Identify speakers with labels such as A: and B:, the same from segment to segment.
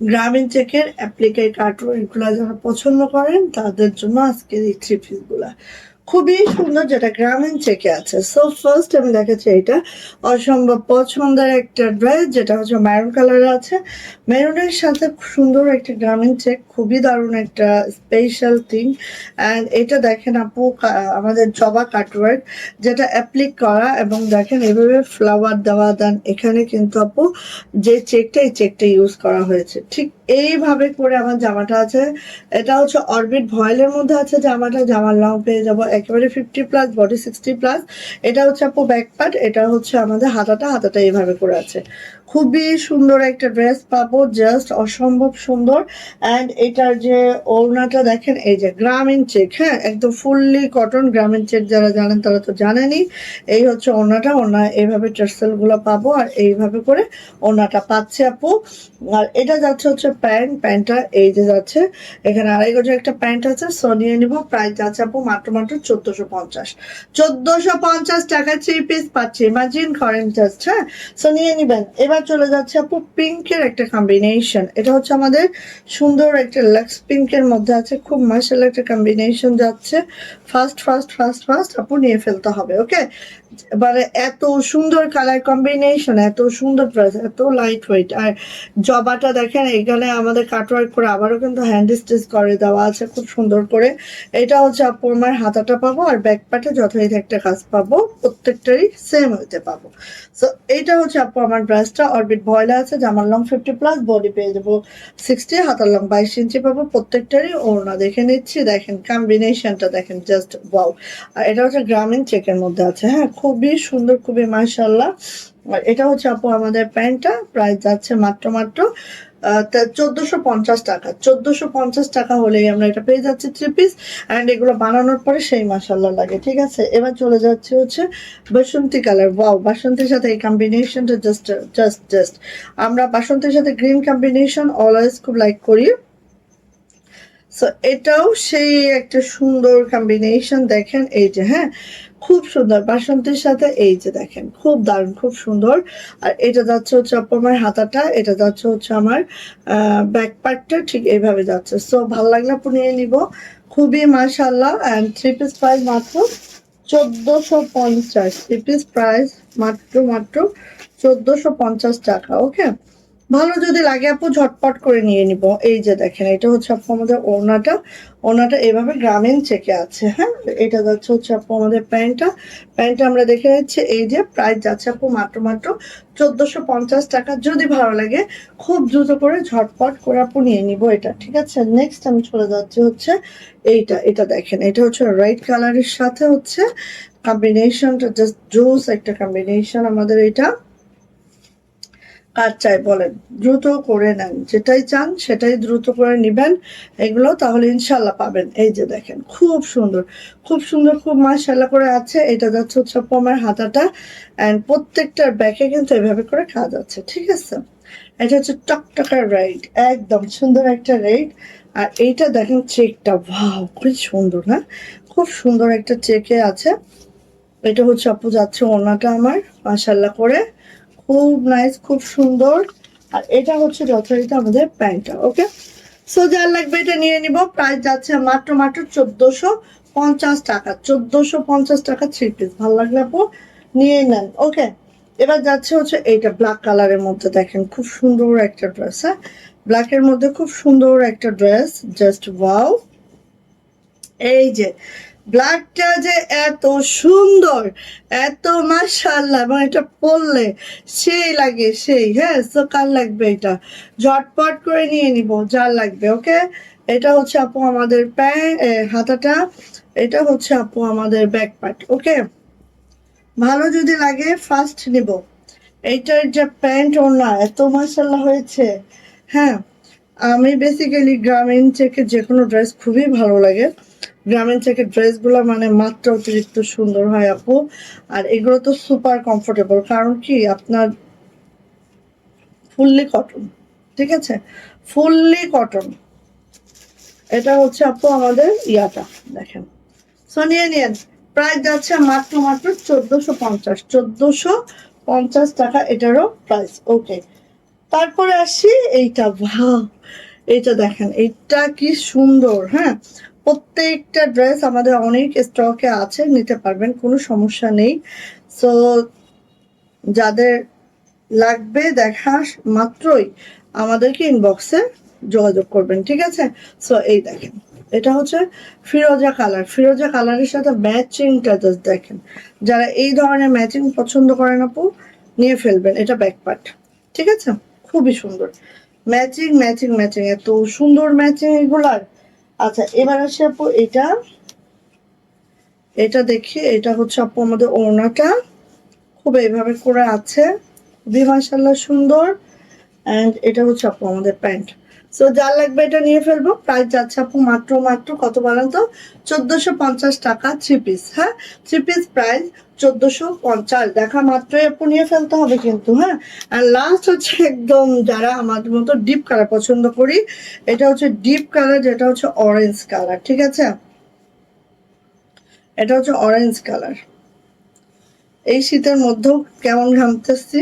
A: গ্রামীণ চেকের অ্যাপ্লিকেট এগুলো যারা পছন্দ করেন তাদের জন্য আজকের এই থ্রি পিসগুলা খুবই সুন্দর যেটা গ্রামীণ চেকে আছে। সো ফার্স্ট আমি দেখাচ্ছি এটা অসম্ভব পছন্দের একটা ড্রেস যেটা হচ্ছে ম্যারুন কালারে আছে। মেরুনের সাথে সুন্দর একটা গ্রামীণ চেক খুবই দারুণ একটা স্পেশাল থিং অ্যান্ড এটা দেখেন আপু আমাদের জবা কাটওয়ার্ক যেটা অ্যাপ্লিক করা এবং দেখেন এভাবে ফ্লাওয়ার দেওয়া দেন। এখানে কিন্তু আপু, যে চেকটা এই চেকটা ইউজ করা হয়েছে। ঠিক এইভাবে করে আমার জামাটা আছে। এটা হচ্ছে অরবিট ভয়েলের মধ্যে আছে জামাটা জামার লং পেয়ে যাব। একেবারে fifty plus body sixty plus এটা হচ্ছে আপু ব্যাক পার্ট এটা হচ্ছে আমাদের হাতাটা হাতাটা এইভাবে করে আছে। খুবই সুন্দর একটা ড্রেস পাবো জাস্ট অসম্ভব সুন্দর। অ্যান্ড এটার যে ওড়নাটা দেখেন, এই যে গ্রামীণ চেক হ্যাঁ? একদম ফুললি কটন গ্রামীণ চেক যারা জানেন তারা তো জানেনই। এই হচ্ছে ওড়নাটা, ওড়না এইভাবে টার্সেলগুলো পাবো। আর এইভাবে করে ওড়নাটা পাচ্ছে আপু। আর এটা যাচ্ছে হচ্ছে প্যান্ট, প্যান্টটা এই যে যাচ্ছে, এখানে আড়াই গজের একটা প্যান্ট আছে সো নিয়ে নিব প্রাইস যাচ্ছে আপু মাত্র মাত্র চোদ্দশো পঞ্চাশ। চোদ্দশো পঞ্চাশ টাকা থ্রি পিস পাচ্ছি ইমাজিন করেন জাস্ট হ্যাঁ? সো নিয়ে নিবেন। এবার চলে যাচ্ছে আপু পিঙ্কের একটা কম্বিনেশন এটা হচ্ছে আমাদের সুন্দর একটা লাক্স পিঙ্কের মধ্যে আছে, খুব মার্শাল একটা কম্বিনেশন যাচ্ছে। ফার্স্ট ফার্স্ট ফার্স্ট ফার্স্ট আপু নিয়ে ফেলতে হবে ওকে মানে এত সুন্দর কালার কম্বিনেশন এত সুন্দর এত লাইট ওয়েট আর জবাটা দেখেন, এখানে আমাদের কাটওয়ার্ক করে আবারও কিন্তু হ্যান্ড স্টিচ করে দেওয়া আছে খুব সুন্দর করে। এটা হচ্ছে আপু আমার হাতাটা পাবো আর ব্যাক পাটে যথারীতি একটা কাজ পাবো, প্রত্যেকটারই সেম হইতে পাবো। সো এইটা হচ্ছে আপু আমার ড্রেসটা অরবিট ভয়লা আছে, জামার লং ফিফটি প্লাস বডি পেয়ে যাব সিক্সটি হাতার লং বাইশ ইঞ্চি পাবো, প্রত্যেকটারই ওড়না দেখে নিচ্ছি। দেখেন কম্বিনেশনটা দেখেন জাস্ট ওয়াও আর এটা হচ্ছে গ্রামীণ চেকের মধ্যে আছে হ্যাঁ খুবই সুন্দর, খুবই মার্শাল্লাহ এটা হচ্ছে আপু আমাদের প্যান্টটা, প্রাইস যাচ্ছে মাত্র মাত্র চোদ্দশো পঞ্চাশ টাকা। চোদ্দশো পঞ্চাশ টাকা হলেই আমরা এটা পেয়ে যাচ্ছি থ্রি পিস অ্যান্ড এগুলো বানানোর পরে সেই মাসাল্লাহ লাগে, ঠিক আছে? এবার চলে যাচ্ছে হচ্ছে বাসন্তী কালার ওয়াও বাসন্তীর সাথে এই কম্বিনেশনটা জাস্ট জাস্ট জাস্ট আমরা বাসন্তীর সাথে গ্রিন কম্বিনেশন অলওয়েজ খুব লাইক করি। সো এটাও সেই একটা সুন্দর কম্বিনেশন দেখেন এই যে হ্যাঁ? খুব সুন্দর। বাসন্তীর সাথে এই যে দেখেন, খুব দারুণ, খুব সুন্দর। আর এটা যাচ্ছে হচ্ছে আমার হাতাটা, এটা যাচ্ছে হচ্ছে আমার ব্যাক পার্টটা ঠিক এইভাবে যাচ্ছে। সো ভালো লাগলে আপু নিয়ে নিব। খুবই মাশাল্লাহ অ্যান্ড থ্রি পিস প্রাইস মাত্র চোদ্দোশো পঞ্চাশ। থ্রি পিস প্রাইস মাত্র মাত্র চোদ্দোশো পঞ্চাশ টাকা ওকে ভালো যদি লাগে আপু, ঝটপট করে নিয়ে নিব। এই যে দেখেন, এটা হচ্ছে আপু আমাদের ওড়নাটা। ওড়নাটা এভাবে গ্রামীণ চেকে আছে হ্যাঁ? এটা যাচ্ছে হচ্ছে আপু আমাদের প্যান্টটা। প্যান্টটা আমরা দেখে নিচ্ছি, এই যে প্রাইস যাচ্ছে আপু মাত্র মাত্র চোদ্দশো পঞ্চাশ টাকা। যদি ভালো লাগে, খুব দ্রুত করে, ঝটপট করে আপু নিয়ে নিব এটা, ঠিক আছে? নেক্সট আমি চলে যাচ্ছি হচ্ছে এইটা, এটা দেখেন, এটা হচ্ছে রাইট কালারের সাথে হচ্ছে কম্বিনেশনটা জাস্ট জোস একটা কম্বিনেশন আমাদের এটা। কার চাই বলেন। দ্রুত করে নেন। যেটাই চান সেটাই দ্রুত করে নিবেন। এগুলো তাহলে ইনশাল্লাহ পাবেন। এই যে দেখেন, খুব সুন্দর। খুব সুন্দর, খুব মাশাল্লাহ করে আছে। এটা যাচ্ছে হচ্ছে আমার হাতাটা। অ্যান্ড প্রত্যেকটার ব্যাকে কিন্তু এভাবে করে কাজ আছে ঠিক আছে? এটা হচ্ছে টকটকার রাইড একদম সুন্দর একটা রাইড আর এইটা দেখেন চেকটা। ভাও খুব সুন্দর, না? খুব সুন্দর একটা চেকে আছে। এটা হচ্ছে আপু যাচ্ছে ওনাটা আমার মাশাল্লাহ করে। খুব নাইস খুব সুন্দর। আর এটা হচ্ছে যথারীতি আমাদের প্যান্টটা, ওকে? সো যার লাগবে এটা নিয়ে নিব। প্রাইস যাচ্ছে মাত্র মাত্র চোদ্দোশো পঞ্চাশ টাকা, চোদ্দোশো পঞ্চাশ টাকা থ্রি পিস ভালো লাগলে আপু নিয়ে নেন, ওকে? এবার যাচ্ছে হচ্ছে এইটা ব্ল্যাক কালারের মধ্যে, দেখেন খুব সুন্দর একটা ড্রেস হ্যাঁ? ব্ল্যাকের মধ্যে খুব সুন্দর একটা ড্রেস জাস্ট ওয়াও এই যে ব্ল্যাকটা যে এত সুন্দর, এত মাশাল্লাহ এবং এটা পরলে সেই লাগে, সেই হ্যাঁ তো কার লাগবে এটা? ঝটপট করে নিয়ে নিব, যার লাগবে, ওকে? এটা হচ্ছে আপু আমাদের প্যান্ট হাতাটা, এটা হচ্ছে আপু আমাদের ব্যাক পার্ট ওকে? ভালো যদি লাগে ফার্স্ট নিব। এইটার যে প্যান্ট ওনা এত মাশাল্লাহ হয়েছে হ্যাঁ? আমি বেসিক্যালি গ্রামীণ থেকে যে কোনো ড্রেস খুবই ভালো লাগে। গ্রামীণ থেকে ড্রেসগুলো মানে মাত্রা অতিরিক্ত সুন্দর হয় আপু। আর এগুলো তো সুপার কমফোর্টেবল কারণ কি আপনার ফুললি কটন ঠিক আছে? ফুললি কটন এটা হচ্ছে আপু আমাদের ইয়াটা, দেখেন। সো নিয়ে প্রাইস যাচ্ছে মাত্র মাত্র চোদ্দোশো পঞ্চাশ চোদ্দোশো পঞ্চাশ টাকা এটারও প্রাইস ওকে তারপরে আসি এইটা ভাও এইটা দেখেন, এইটা কি সুন্দর হ্যাঁ? প্রত্যেকটা ড্রেস আমাদের অনেক স্টকে আছে, নিতে পারবেন, কোনো সমস্যা নেই। সো যাদের লাগবে দেখা মাত্রই আমাদেরকে ইনবক্সে যোগাযোগ করবেন, ঠিক আছে? সো এই দেখেন, এটা হচ্ছে ফিরোজা কালার। ফিরোজা কালারের সাথে ম্যাচিংটা জাস্ট দেখেন। যারা এই ধরনের ম্যাচিং পছন্দ করেন আপু, নিয়ে ফেলবেন, এটা ব্যাকপার্ট ঠিক আছে? খুবই সুন্দর। ম্যাচিং ম্যাচিং ম্যাচিং এত সুন্দর ম্যাচিং এগুলার। আচ্ছা এবার আসি আপু এটা এটা দেখি, এটা হচ্ছে আপু আমাদের ওড়নাটা। খুব এইভাবে করে আছে। খুবই মাসাল্লাহ সুন্দর। অ্যান্ড এটা হচ্ছে আপু আমাদের প্যান্ট। সো যার লাগবে এটা নিয়ে ফেলব। প্রাইস যাচ্ছে আপু মাত্র মাত্র কত বলেন তো? চোদ্দোশো পঞ্চাশ টাকা থ্রি পিস হ্যাঁ? থ্রি পিস প্রাইস চোদ্দোশো পঞ্চাশ। দেখা মাত্রই আপু নিয়ে ফেলতে হবে কিন্তু হ্যাঁ? আর লাস্ট হচ্ছে একদম যারা আমাদের মতো ডিপ কালার পছন্দ করি, এটা হচ্ছে ডিপ কালার যেটা হচ্ছে অরেঞ্জ কালার ঠিক আছে? এটা হচ্ছে অরেঞ্জ কালার এই শীতের মধ্যেও কেমন ঘামতেছি?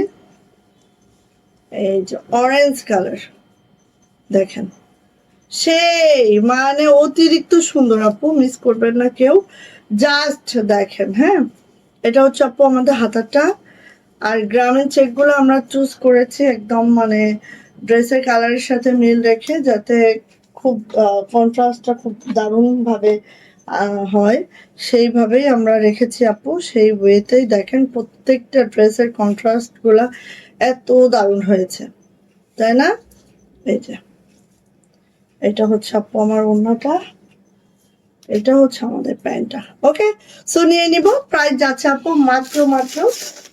A: এই যে অরেঞ্জ কালার দেখেন। সেই মানে অতিরিক্ত সুন্দর আপু মিস করবেন না কেউ। জাস্ট দেখেন হ্যাঁ? এটা হচ্ছে আপু আমাদের হাতাটা। আর গ্রামের চেকগুলো আমরা চুজ করেছি একদম মানে ড্রেসের কালারের সাথে মিল রেখে যাতে খুব কন্ট্রাস্টটা খুব দারুণভাবে হয়। সেইভাবেই আমরা রেখেছি আপু। সেই ওয়েতেই দেখেন প্রত্যেকটা ড্রেসের কন্ট্রাস্টগুলা এত দারুণ হয়েছে। তাই না? এই যে। এটা হচ্ছে আপু আমার অন্যটা এটা হচ্ছে আমাদের প্যান্টটা। ওকে সো নিয়ে নিব। প্রাইস যাচ্ছে আপু মাত্র মাত্র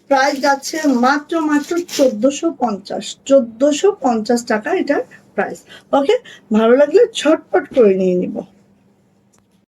A: প্রাইস যাচ্ছে মাত্র মাত্র চোদ্দোশো পঞ্চাশ। চোদ্দোশো পঞ্চাশ টাকা এটার প্রাইস ওকে ভালো লাগলে ছটপট করে নিয়ে নিব।